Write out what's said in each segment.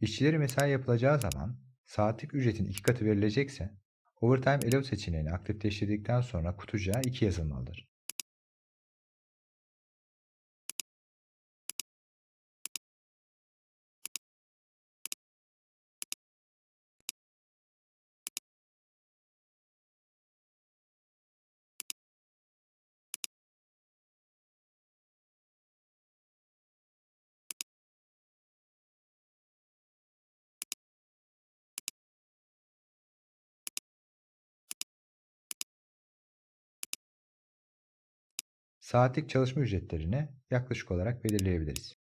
İşçileri mesai yapılacağı zaman saatlik ücretin iki katı verilecekse Overtime Allow seçeneğini aktifleştirdikten sonra kutucuğa 2 yazılmalıdır. Saatlik çalışma ücretlerini yaklaşık olarak belirleyebiliriz.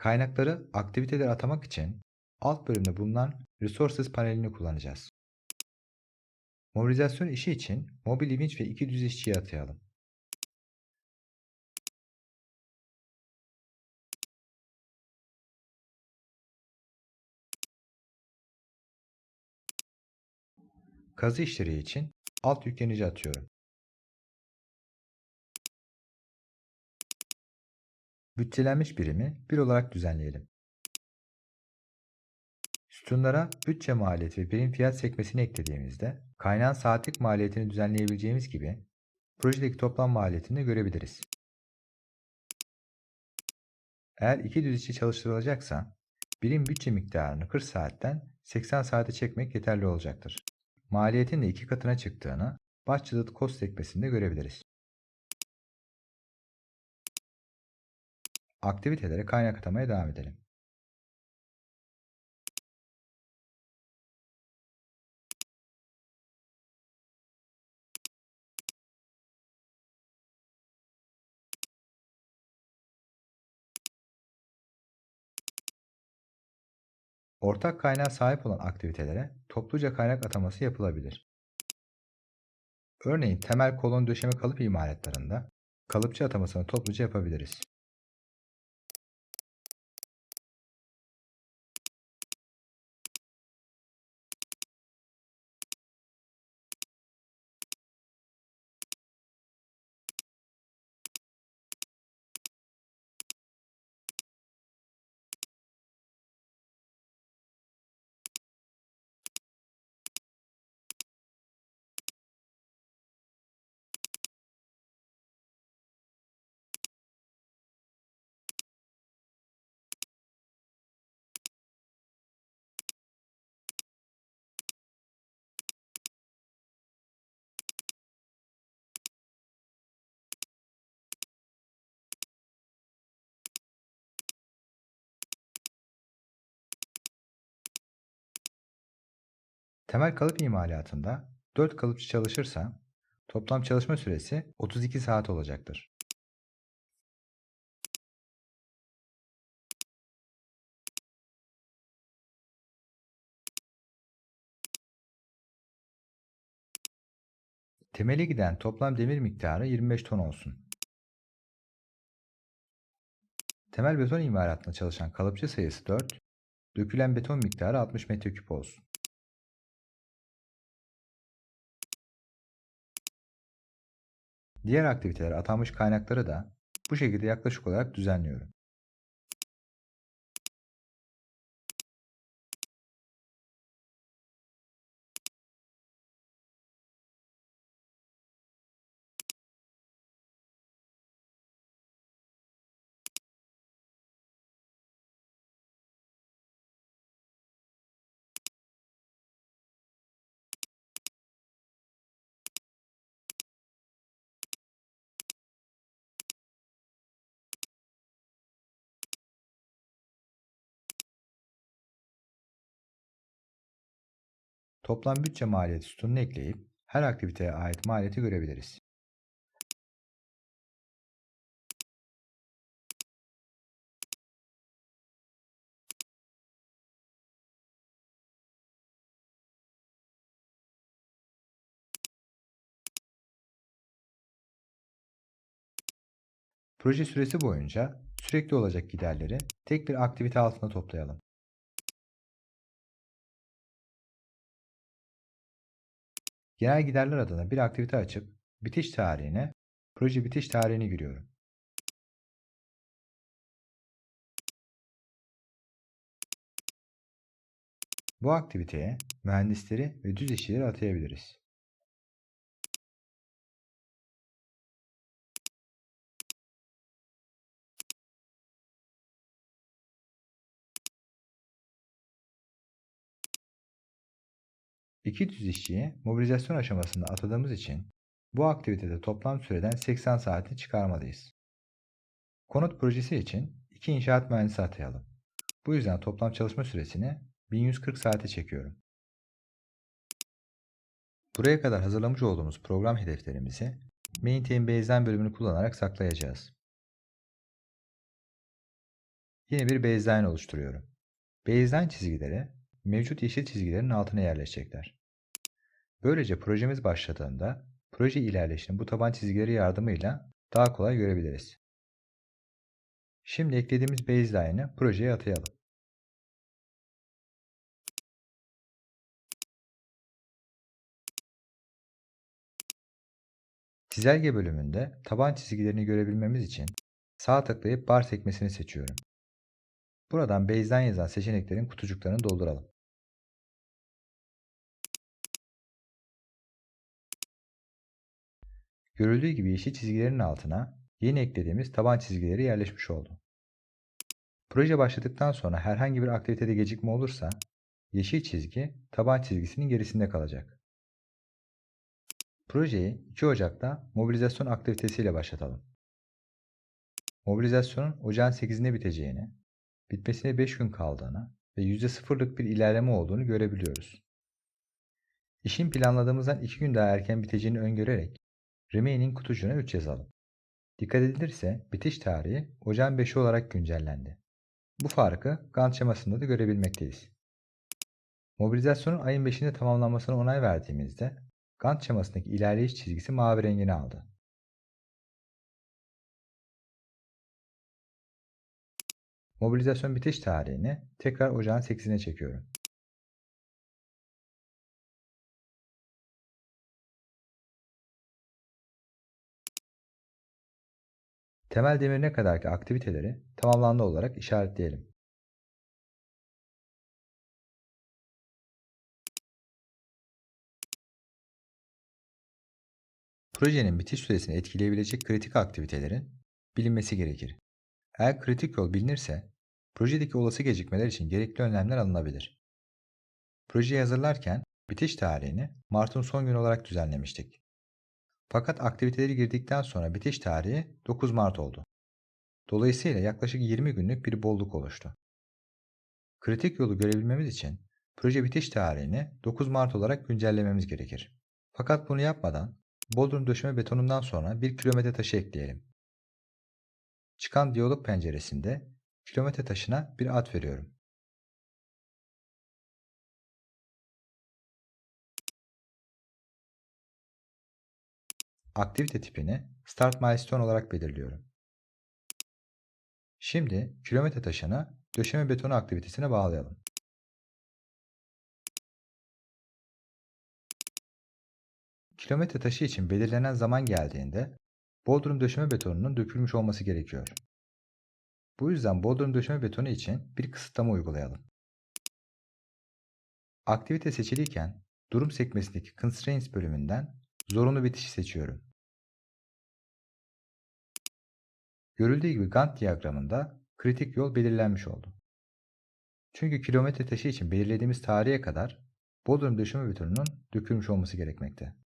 Kaynakları aktiviteleri atamak için alt bölümde bulunan Resources panelini kullanacağız. Mobilizasyon işi için mobil ilginç ve iki düz işçiyi atayalım. Kazı işleri için alt yüklenici atıyorum. Bütçelenmiş birimi 1 olarak düzenleyelim. Sütunlara bütçe maliyeti ve birim fiyat sekmesini eklediğimizde kaynağın saatlik maliyetini düzenleyebileceğimiz gibi projedeki toplam maliyetini de görebiliriz. Eğer iki düz işçi çalıştırılacaksa birim bütçe miktarını 40 saatten 80 saate çekmek yeterli olacaktır. Maliyetin de iki katına çıktığını Budgeted Cost sekmesinde görebiliriz. Aktivitelere kaynak atamaya devam edelim. Ortak kaynağa sahip olan aktivitelere topluca kaynak ataması yapılabilir. Örneğin temel kolon döşeme kalıp imalatlarında kalıpçı atamasını topluca yapabiliriz. Temel kalıp imalatında 4 kalıpçı çalışırsa toplam çalışma süresi 32 saat olacaktır. Temeli giden toplam demir miktarı 25 ton olsun. Temel beton imalatında çalışan kalıpçı sayısı 4, dökülen beton miktarı 60 metreküp olsun. Diğer aktivitelere atanmış kaynakları da bu şekilde yaklaşık olarak düzenliyorum. Toplam bütçe maliyeti sütununu ekleyip her aktiviteye ait maliyeti görebiliriz. Proje süresi boyunca sürekli olacak giderleri tek bir aktivite altında toplayalım. Genel giderler adına bir aktivite açıp bitiş tarihine proje bitiş tarihini giriyorum. Bu aktiviteye mühendisleri ve düz işçileri atayabiliriz. İki düz işçiyi mobilizasyon aşamasında atadığımız için bu aktivitede toplam süreden 80 saati çıkarmalıyız. Konut projesi için iki inşaat mühendisi atayalım. Bu yüzden toplam çalışma süresini 1140 saate çekiyorum. Buraya kadar hazırlamış olduğumuz program hedeflerimizi Maintain Baseline bölümünü kullanarak saklayacağız. Yeni bir baseline oluşturuyorum. Baseline çizgileri mevcut yeşil çizgilerin altına yerleşecekler. Böylece projemiz başladığında proje ilerleyişini bu taban çizgileri yardımıyla daha kolay görebiliriz. Şimdi eklediğimiz baseline'ı projeye atayalım. Çizelge bölümünde taban çizgilerini görebilmemiz için sağ tıklayıp bar sekmesini seçiyorum. Buradan baseline yazan seçeneklerin kutucuklarını dolduralım. Görüldüğü gibi yeşil çizgilerin altına yeni eklediğimiz taban çizgileri yerleşmiş oldu. Proje başladıktan sonra herhangi bir aktivitede gecikme olursa yeşil çizgi taban çizgisinin gerisinde kalacak. Projeyi 2 Ocak'ta mobilizasyon aktivitesiyle başlatalım. Mobilizasyonun ocağın 8'inde biteceğini, bitmesine 5 gün kaldığını ve %0'lık bir ilerleme olduğunu görebiliyoruz. İşin planladığımızdan 2 gün daha erken biteceğini öngörerek Remaining kutucuğuna 3 yazalım. Dikkat edilirse bitiş tarihi ocağın 5'i olarak güncellendi. Bu farkı Gantt şemasında da görebilmekteyiz. Mobilizasyonun ayın 5'inde tamamlanmasına onay verdiğimizde Gantt şemasındaki ilerleyiş çizgisi mavi rengini aldı. Mobilizasyon bitiş tarihini tekrar ocağın 8'ine çekiyorum. Temel demirine kadarki aktiviteleri tamamlandı olarak işaretleyelim. Projenin bitiş süresini etkileyebilecek kritik aktivitelerin bilinmesi gerekir. Eğer kritik yol bilinirse, projedeki olası gecikmeler için gerekli önlemler alınabilir. Projeyi hazırlarken bitiş tarihini Mart'ın son günü olarak düzenlemiştik. Fakat aktiviteleri girdikten sonra bitiş tarihi 9 Mart oldu. Dolayısıyla yaklaşık 20 günlük bir bolluk oluştu. Kritik yolu görebilmemiz için proje bitiş tarihini 9 Mart olarak güncellememiz gerekir. Fakat bunu yapmadan Bodrum döşeme betonundan sonra bir kilometre taşı ekleyelim. Çıkan diyalog penceresinde kilometre taşına bir ad veriyorum. Aktivite tipini Start Milestone olarak belirliyorum. Şimdi kilometre taşını döşeme betonu aktivitesine bağlayalım. Kilometre taşı için belirlenen zaman geldiğinde Bodrum döşeme betonunun dökülmüş olması gerekiyor. Bu yüzden Bodrum döşeme betonu için bir kısıtlama uygulayalım. Aktivite seçiliyken durum sekmesindeki Constraints bölümünden zorunlu bitişi seçiyorum. Görüldüğü gibi Gantt diyagramında kritik yol belirlenmiş oldu. Çünkü kilometre taşı için belirlediğimiz tarihe kadar Bodrum döşeme betonunun dökülmüş olması gerekmekte.